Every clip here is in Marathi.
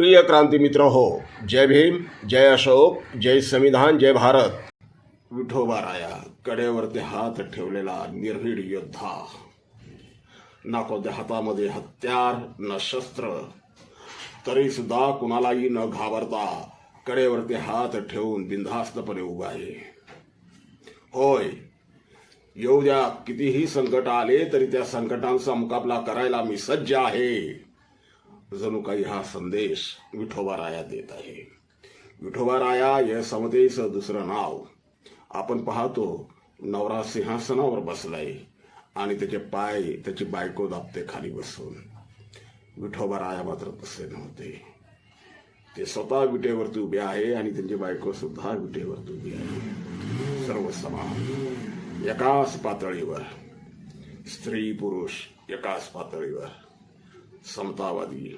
प्रिय क्रांती मित्र हो जय भीम जय अशोक जय संविधान जय भारत. विठोबाराया कडेवरती हात ठेवलेला निर्भीड योद्धा. ना कोणत्या हातामध्ये हत्यार न शस्त्र. तरी सुद्धा कुणालाही न घाबरता कडेवरती हात ठेवून बिनधास्तपणे उभा आहे. होय येऊ द्या कितीही संकट आले तरी त्या संकटांचा मुकाबला करायला मी सज्ज आहे. जणू काही हा संदेश विठोबाराया देत आहे. विठोबाराया या समतेचं दुसरं नाव. आपण पाहतो नवरा सिंहासनावर बसलाय आणि त्याचे पाय त्याची बायको दाबते खाली बसून. विठोबाराया मात्र तसे नव्हते. ते स्वतः विटेवरती उभे आहे आणि त्यांची बायको सुद्धा विटेवरती उभी आहे. सर्व समान. एकाच पातळीवर. स्त्री पुरुष एकाच पातळीवर. समतावादी.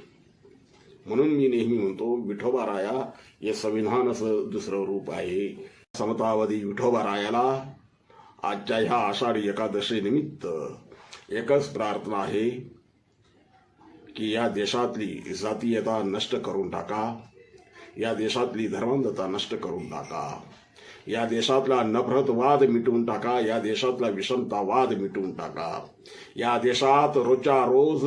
म्हणून मी नेहमी म्हणतो विठोबाराया हे संविधानाचं दुसरं रूप आहे. समतावादी विठोबारायाला आजच्या ह्या आषाढी एकादशी निमित्त एकच प्रार्थना आहे की या देशातली जातीयता नष्ट करून टाका या देशातली धर्मांधता नष्ट करून टाका या देशातला नफरतवाद मिटवून टाका या देशातला विषमतावाद मिटवून टाका या देशात रोजच्या रोज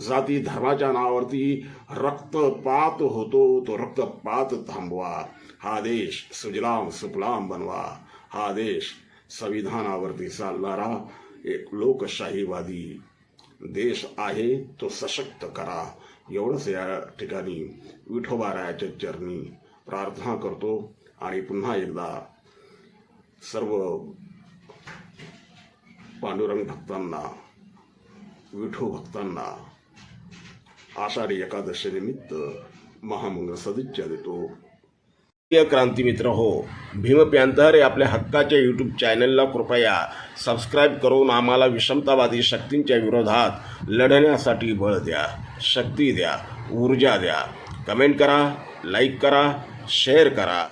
जाती धर्माच्या नावावरती रक्तपात होतो तो रक्तपात थांबवा. हा देश सुजलाम सुफलाम बनवा. हा देश संविधानावरती चालणारा एक लोकशाहीवादी देश आहे तो सशक्त करा. एवढंच या ठिकाणी विठोबारायाच्या चरणी प्रार्थना करतो आणि पुन्हा एकदा सर्व पांडुरंग भक्तांना विठू भक्तांना आषाढी एकादशीनिमित्त महामंगल सदिच्छा देतो. क्रांती मित्र हो भीम प्यांतर या आपल्या हक्काच्या यूट्यूब चॅनलला कृपया सबस्क्राईब करून आम्हाला विषमतावादी शक्तींच्या विरोधात लढण्यासाठी बळ द्या शक्ती द्या ऊर्जा द्या. कमेंट करा लाईक करा शेअर करा.